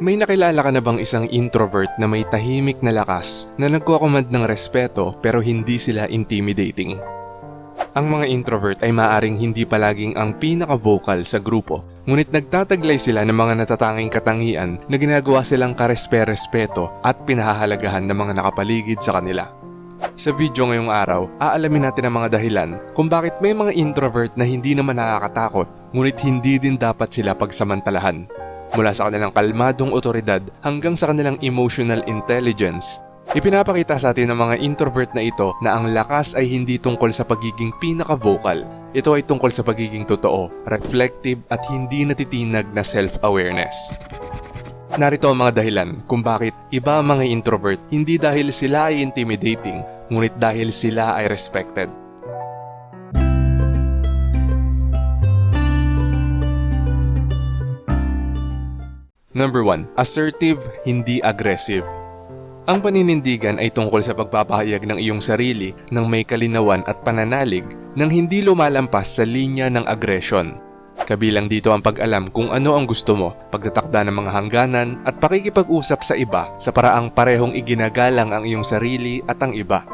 May nakilala ka na bang isang introvert na may tahimik na lakas na nagkukumand ng respeto pero hindi sila intimidating? Ang mga introvert ay maaring hindi palaging ang pinaka-vocal sa grupo, ngunit nagtataglay sila ng mga natatanging katangian na ginagawa silang karespe-respeto at pinahahalagahan ng mga nakapaligid sa kanila. Sa video ngayong araw, aalamin natin ang mga dahilan kung bakit may mga introvert na hindi naman nakakatakot, ngunit hindi din dapat sila pagsamantalahan. Mula sa kanilang kalmadong otoridad hanggang sa kanilang emotional intelligence, ipinapakita sa atin ng mga introvert na ito na ang lakas ay hindi tungkol sa pagiging pinaka-vocal. Ito ay tungkol sa pagiging totoo, reflective at hindi natitinag na self-awareness. Narito ang mga dahilan kung bakit iba ang mga introvert hindi dahil sila ay intimidating, ngunit dahil sila ay respected. Number 1. Assertive, hindi aggressive. Ang paninindigan ay tungkol sa pagpapahayag ng iyong sarili ng may kalinawan at pananalig nang hindi lumalampas sa linya ng aggression. Kabilang dito ang pag-alam kung ano ang gusto mo, pagtatakda ng mga hangganan at pakikipag-usap sa iba sa paraang parehong iginagalang ang iyong sarili at ang iba.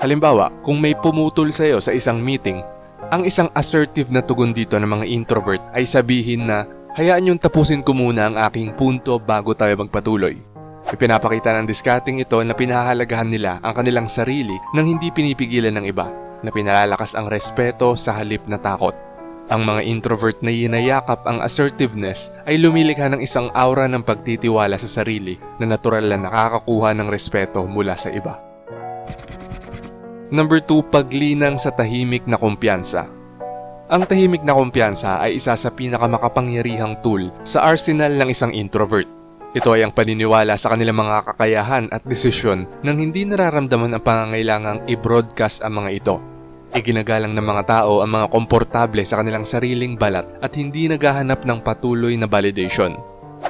Halimbawa, kung may pumutol sa iyo sa isang meeting, ang isang assertive na tugon dito ng mga introvert ay sabihin na hayaan yung tapusin ko muna ang aking punto bago tayo magpatuloy. Ipinapakita ng discarding ito na pinahahalagahan nila ang kanilang sarili nang hindi pinipigilan ng iba, na pinalalakas ang respeto sa halip na takot. Ang mga introvert na yinayakap ang assertiveness ay lumilikha ng isang aura ng pagtitiwala sa sarili na natural na nakakakuha ng respeto mula sa iba. Number 2, paglinang sa tahimik na kumpiyansa. Ang tahimik na kumpiyansa ay isa sa pinakamakapangyarihang tool sa arsenal ng isang introvert. Ito ay ang paniniwala sa kanilang mga kakayahan at desisyon nang hindi nararamdaman ang pangangailangang i-broadcast ang mga ito. Iginagalang ng mga tao ang mga komportable sa kanilang sariling balat at hindi naghahanap ng patuloy na validation.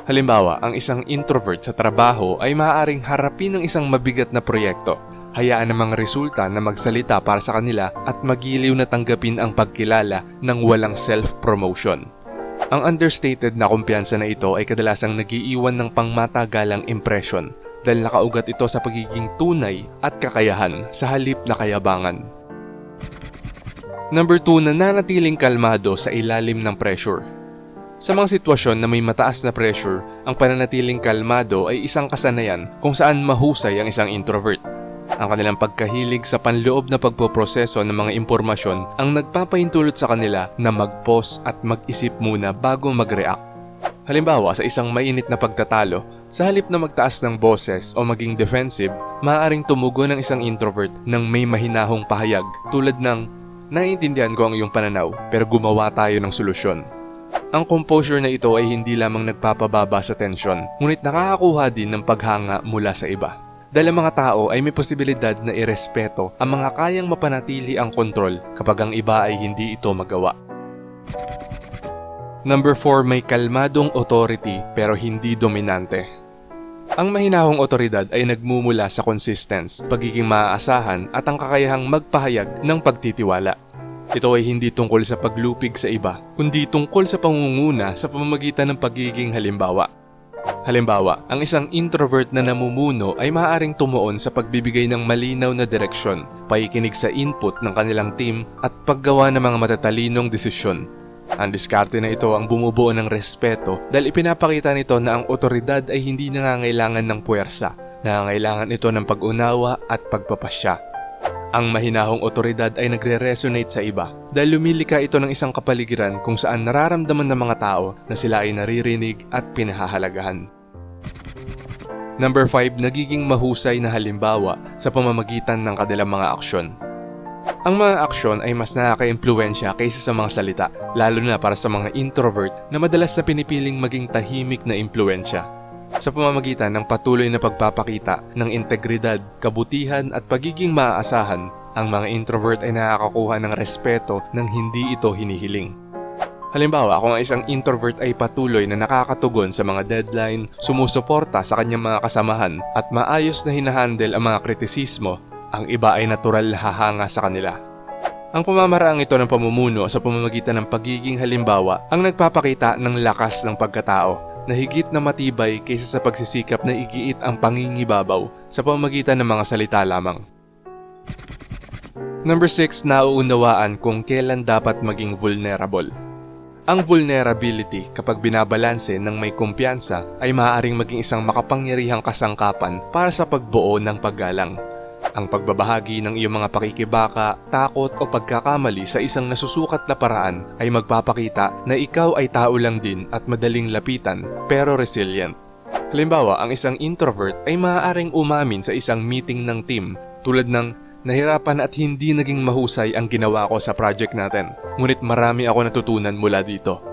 Halimbawa, ang isang introvert sa trabaho ay maaaring harapin ng isang mabigat na proyekto hayaan ang mga resulta na magsalita para sa kanila at magiliw na tanggapin ang pagkilala ng walang self-promotion. Ang understated na kumpiyansa na ito ay kadalasang nagiiwan ng pangmatagalang impression dahil nakaugat ito sa pagiging tunay at kakayahan sa halip na kayabangan. Number 2, nananatiling kalmado sa ilalim ng pressure. Sa mga sitwasyon na may mataas na pressure, ang pananatiling kalmado ay isang kasanayan kung saan mahusay ang isang introvert. Ang kanilang pagkahilig sa panloob na pagpoproseso ng mga impormasyon ang nagpapahintulot sa kanila na mag-pause at mag-isip muna bago mag-react. Halimbawa, sa isang mainit na pagtatalo, sa halip na magtaas ng boses o maging defensive, maaaring tumugon ng isang introvert ng may mahinahong pahayag tulad ng Naiintindihan ko ang iyong pananaw pero gumawa tayo ng solusyon. Ang composure na ito ay hindi lamang nagpapababa sa tensyon, ngunit nakakakuha din ng paghanga mula sa iba. Dahil ang mga tao ay may posibilidad na irespeto ang mga kayang mapanatili ang kontrol kapag ang iba ay hindi ito magawa. Number 4, may kalmadong authority pero hindi dominante. Ang mahinahong otoridad ay nagmumula sa consistence, pagiging maaasahan at ang kakayahang magpahayag ng pagtitiwala. Ito ay hindi tungkol sa paglupig sa iba, kundi tungkol sa pangunguna sa pamamagitan ng pagiging halimbawa. Halimbawa, ang isang introvert na namumuno ay maaaring tumuon sa pagbibigay ng malinaw na direksyon, pakikinig sa input ng kanilang team at paggawa ng mga matatalinong desisyon. Ang diskarte na ito ang bumubuo ng respeto dahil ipinapakita nito na ang otoridad ay hindi nangangailangan ng puwersa, nangangailangan ito ng pag-unawa at pagpapasya. Ang mahinahong otoridad ay nagre-resonate sa iba dahil lumilika ito ng isang kapaligiran kung saan nararamdaman ng mga tao na sila ay naririnig at pinahahalagahan. Number 5, nagiging mahusay na halimbawa sa pamamagitan ng kanilang mga aksyon. Ang mga aksyon ay mas nakaka-impluensya kaysa sa mga salita, lalo na para sa mga introvert na madalas na pinipiling maging tahimik na impluensya. Sa pamamagitan ng patuloy na pagpapakita ng integridad, kabutihan at pagiging maaasahan, ang mga introvert ay nakakakuha ng respeto nang hindi ito hinihiling. Halimbawa, kung ang isang introvert ay patuloy na nakakatugon sa mga deadline, sumusuporta sa kanyang mga kasamahan at maayos na hinahandle ang mga kritisismo, ang iba ay natural hahanga sa kanila. Ang pamamaraang ito ng pamumuno sa pamamagitan ng pagiging halimbawa ang nagpapakita ng lakas ng pagkatao na higit na matibay kaysa sa pagsisikap na igiit ang pangingibabaw sa pamagitan ng mga salita lamang. Number 6, nauunawaan kung kailan dapat maging vulnerable. Ang vulnerability kapag binabalanse ng may kumpiyansa ay maaaring maging isang makapangyarihang kasangkapan para sa pagbuo ng paggalang. Ang pagbabahagi ng iyong mga pakikibaka, takot o pagkakamali sa isang nasusukat na paraan ay magpapakita na ikaw ay tao lang din at madaling lapitan pero resilient. Halimbawa, ang isang introvert ay maaaring umamin sa isang meeting ng team tulad ng Nahirapan at hindi naging mahusay ang ginawa ko sa project natin, ngunit marami ako natutunan mula dito.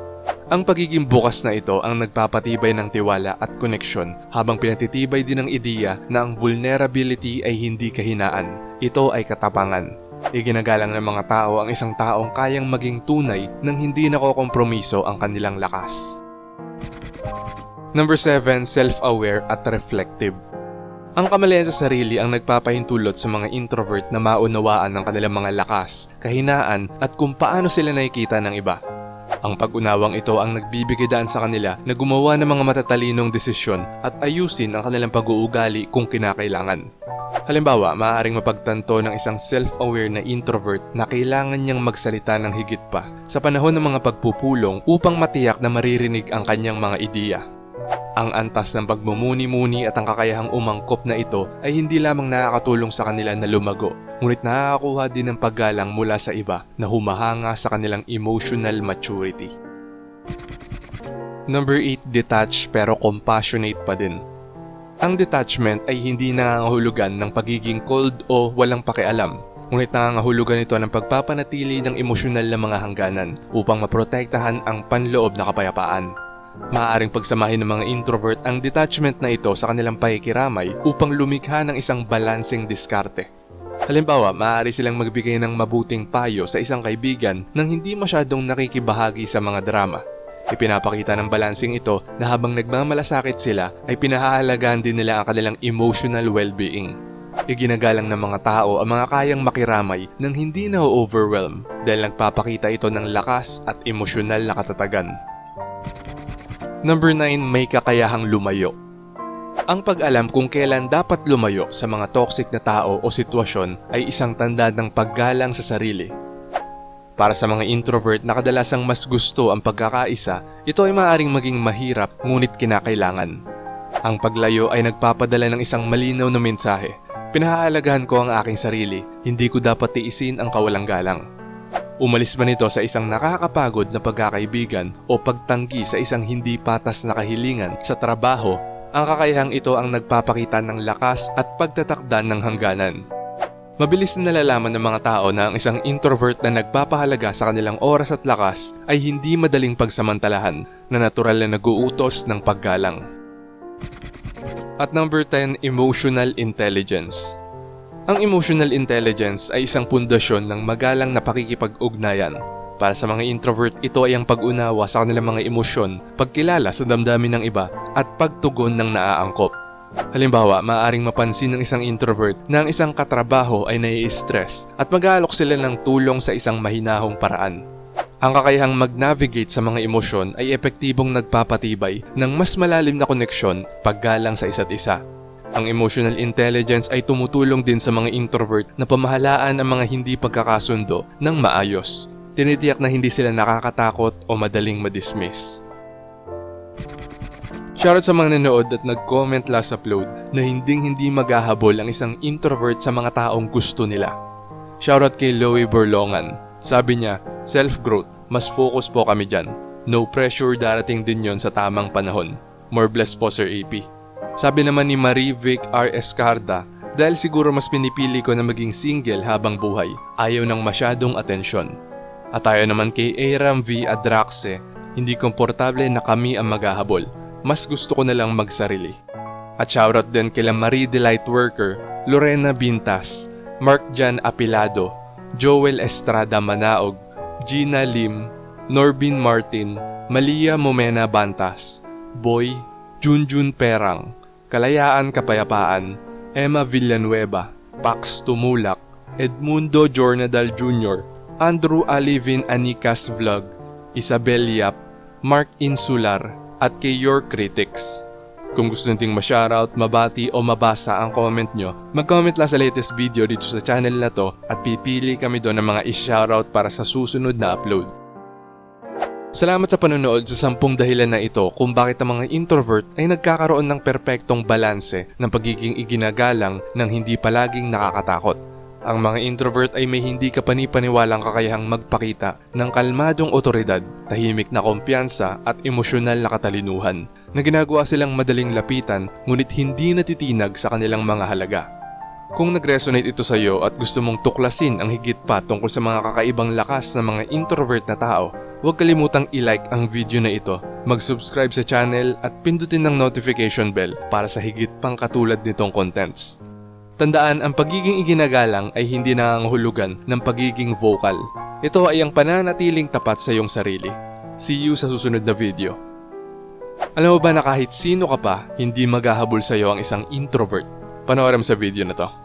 Ang pagiging bukas na ito ang nagpapatibay ng tiwala at koneksyon habang pinatitibay din ang ideya na ang vulnerability ay hindi kahinaan, ito ay katapangan. Iginagalang ng mga tao ang isang taong kayang maging tunay nang hindi nakokompromiso ang kanilang lakas. Number 7, self-aware at reflective. Ang kamalayan sa sarili ang nagpapahintulot sa mga introvert na maunawaan ng kanilang mga lakas, kahinaan at kung paano sila nakikita ng iba. Ang pag-unawang ito ang nagbibigay daan sa kanila na gumawa ng mga matatalinong desisyon at ayusin ang kanilang pag-uugali kung kinakailangan. Halimbawa, maaaring mapagtanto ng isang self-aware na introvert na kailangan niyang magsalita ng higit pa sa panahon ng mga pagpupulong upang matiyak na maririnig ang kanyang mga ideya. Ang antas ng pagmumuni-muni at ang kakayahang umangkop na ito ay hindi lamang nakakatulong sa kanila na lumago, ngunit nakakakuha din ng paggalang mula sa iba na humahanga sa kanilang emotional maturity. Number 8, detach pero compassionate pa din. Ang detachment ay hindi nangangahulugan ng pagiging cold o walang pakialam, ngunit nangangahulugan ito ng pagpapanatili ng emosyonal na mga hangganan upang maprotektahan ang panloob na kapayapaan. Maaaring pagsamahin ng mga introvert ang detachment na ito sa kanilang pakikiramay upang lumikha ng isang balancing diskarte. Halimbawa, maaari silang magbigay ng mabuting payo sa isang kaibigan nang hindi masyadong nakikibahagi sa mga drama. Ipinapakita ng balancing ito na habang nagmamalasakit sila ay pinahahalagaan din nila ang kanilang emotional well-being. Iginagalang ng mga tao ang mga kayang makiramay nang hindi na overwhelm dahil nagpapakita ito ng lakas at emosyonal na katatagan. Number 9, may kakayahang lumayo. Ang pag-alam kung kailan dapat lumayo sa mga toxic na tao o sitwasyon ay isang tanda ng paggalang sa sarili. Para sa mga introvert na kadalasang mas gusto ang pagkakaisa, ito ay maaaring maging mahirap ngunit kinakailangan. Ang paglayo ay nagpapadala ng isang malinaw na mensahe. Pinahahalagahan ko ang aking sarili, hindi ko dapat tiisin ang kawalang galang. Umalis man ito sa isang nakakapagod na pagkakaibigan o pagtanggi sa isang hindi patas na kahilingan sa trabaho, ang kakayahang ito ang nagpapakita ng lakas at pagtatakdan ng hangganan. Mabilis na nalalaman ng mga tao na ang isang introvert na nagpapahalaga sa kanilang oras at lakas ay hindi madaling pagsamantalahan na natural na naguutos ng paggalang. At number 10, emotional intelligence. Ang emotional intelligence ay isang pundasyon ng magalang na pakikipag-ugnayan. Para sa mga introvert, ito ay ang pag-unawa sa kanilang mga emosyon, pagkilala sa damdamin ng iba, at pagtugon ng naaangkop. Halimbawa, maaaring mapansin ng isang introvert na ang isang katrabaho ay nai-stress at mag-aalok sila ng tulong sa isang mahinahong paraan. Ang kakayahang mag-navigate sa mga emosyon ay epektibong nagpapatibay ng mas malalim na koneksyon paggalang sa isa't isa. Ang emotional intelligence ay tumutulong din sa mga introvert na pamahalaan ang mga hindi pagkakasundo ng maayos. Tinitiyak na hindi sila nakakatakot o madaling madismiss. Shoutout sa mga nanood at nag-comment last upload na hinding hindi maghahabol ang isang introvert sa mga taong gusto nila. Shoutout kay Loie Borlongan. Sabi niya, self-growth, mas focus po kami dyan. No pressure darating din yon sa tamang panahon. More blessed po Sir AP. Sabi naman ni Marie Vic R. Escarda, dahil siguro mas pinipili ko na maging single habang buhay, ayaw ng masyadong atensyon. At tayo naman kay Aram V. Adraxe, hindi komportable na kami ang maghahabol. Mas gusto ko na lang magsarili. At shoutout din kila Marie Delight Worker, Lorena Bintas, Mark Jan Apilado, Joel Estrada Manaog, Gina Lim, Norbin Martin, Malia Momena Bantas, Boy, Junjun Perang, Kalayaan Kapayapaan, Emma Villanueva, Pax Tumulak, Edmundo Jornadal Jr., Andrew Alivin Anicas Vlog, Isabel Yap, Mark Insular, at kay your critics. Kung gusto nating ma-shoutout, mabati o mabasa ang comment nyo, mag-comment lang sa latest video dito sa channel na to at pipili kami doon ng mga i-shoutout para sa susunod na upload. Salamat sa panonood sa sampung dahilan na ito kung bakit ang mga introvert ay nagkakaroon ng perpektong balanse ng pagiging iginagalang ng hindi palaging nakakatakot. Ang mga introvert ay may hindi kapani-paniwalang kakayahang magpakita ng kalmadong otoridad, tahimik na kumpiyansa at emosyonal na katalinuhan na ginagawa silang madaling lapitan ngunit hindi natitinag sa kanilang mga halaga. Kung nag-resonate ito sa iyo at gusto mong tuklasin ang higit pa tungkol sa mga kakaibang lakas ng mga introvert na tao, huwag kalimutang i-like ang video na ito, mag-subscribe sa channel at pindutin ng notification bell para sa higit pang katulad nitong contents. Tandaan, ang pagiging iginagalang ay hindi nangangahulugan ng pagiging vocal. Ito ay ang pananatiling tapat sa iyong sarili. See you sa susunod na video. Alam mo ba na kahit sino ka pa, hindi maghahabol sa iyo ang isang introvert? Panoorin sa video na to.